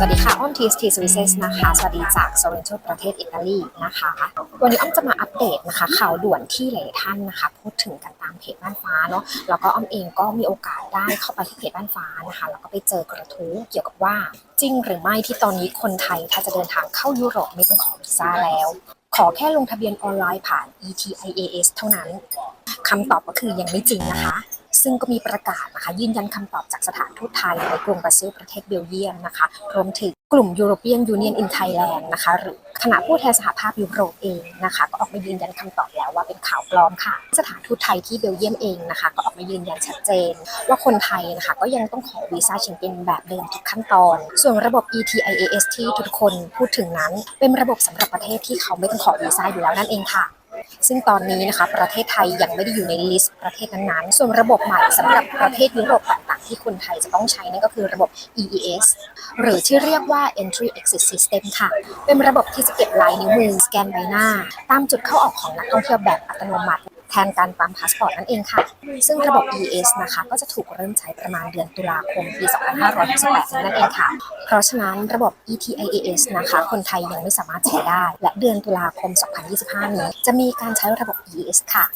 สวัสดีค่ะ อ้อม TST Services นะคะ สวัสดีจากโซเรนโตประเทศอิตาลีนะคะ วันนี้อ้อมจะมาอัปเดตนะคะ ข่าวด่วนที่หลายท่านนะคะ พูดถึงกันตามเพจบ้านฟ้าเนาะ แล้วก็อ้อมเองก็มีโอกาสได้เข้าไปที่เพจบ้านฟ้านะคะ แล้วก็ไปเจอกระทู้เกี่ยวกับว่า จริงหรือไม่ที่ตอนนี้คนไทยถ้าจะเดินทางเข้ายุโรปไม่ต้องขอวีซ่าแล้ว ขอแค่ลงทะเบียนออนไลน์ผ่าน ETIAS เท่านั้นคำตอบก็คือยังไม่จริงนะคะ ซึ่งก็มีประกาศนะคะยืนยันคำตอบจากสถานทูตไทยในกรุงบราซิลประเทศเบลเยียมนะคะรวมถึงกลุ่ม European Union in Thailand นะคะหรือคณะผู้แทนสหภาพยุโรปเองนะคะก็ออกมายืนยันคำตอบแล้วว่าเป็นข่าวปลอมค่ะ สถานทูตไทยที่เบลเยียมเองนะคะก็ออกมายืนยันชัดเจน ว่าคนไทยนะคะก็ยังต้องขอวีซ่าเชงเก้นแบบเดิมทุกขั้นตอน ส่วนระบบ ETIAS ที่ทุกคนพูดถึงนั้น เป็นระบบสำหรับประเทศที่เขาไม่ต้องขอวีซ่าอยู่แล้วนั่นเองค่ะ ซึ่งตอนนี้นะคะประเทศไทยยังไม่ได้อยู่ในลิสต์ประเทศนั้นๆ ส่วนระบบใหม่สำหรับประเทศยุโรปต่างๆ ที่คนไทยจะต้องใช้นั่นก็คือระบบ EES หรือที่เรียกว่า Entry Exit System ค่ะ เป็นระบบที่จะเก็บลายนิ้วมือสแกนใบหน้า ตามจุดเข้าออกของนักท่องเที่ยวแบบอัตโนมัติ แทนการปั๊มพาสปอร์ตนั่นเองค่ะ ซึ่งระบบ eS นะคะก็จะถูกเริ่มใช้ประมาณเดือนตุลาคมปี 2568นั่นเองค่ะ เพราะฉะนั้นระบบ ETIAS นะคะ คนไทยยังไม่สามารถใช้ได้ และเดือนตุลาคม 2025 นี้จะมีการใช้ระบบ EES ค่ะ